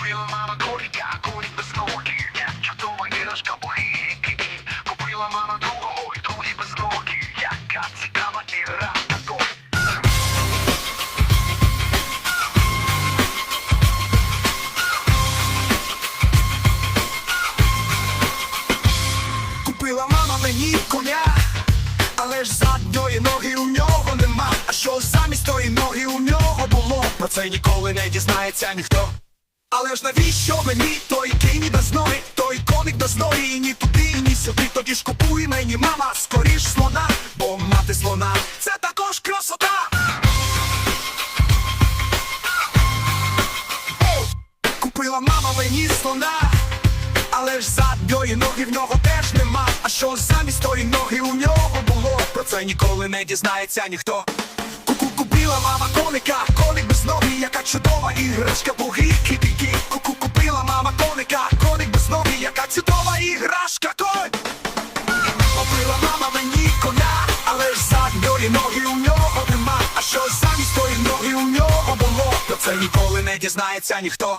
Купила мама коника, коник без ноги чудова іграшка богині Купила мама другого, і другий без ноги Яка цікава ігра Купила мама мені коня, але ж задньої ноги у нього нема. А що замість тої ноги у нього було? Про це ніколи не дізнається ніхто. Але ж навіщо мені той кінь без ноги, той коник ноги, і ні туди, ні сюди. Тоді ж купуй мені, мама, скоріш слона, бо мати слона це також красота. Купила мама мені слона, але ж задньої ноги в нього теж нема. А що замість тої ноги у нього було? Про це ніколи не дізнається ніхто. Ку-ку купила мама коника, іграшка, буги кипіки. Ку-ку купила мама коника, коник без ноги, яка чудова іграшка, кой. Купила мама мені коня, але ж задньої ноги у нього нема. А що замість тої ноги у нього було? то це ніколи не дізнається ніхто.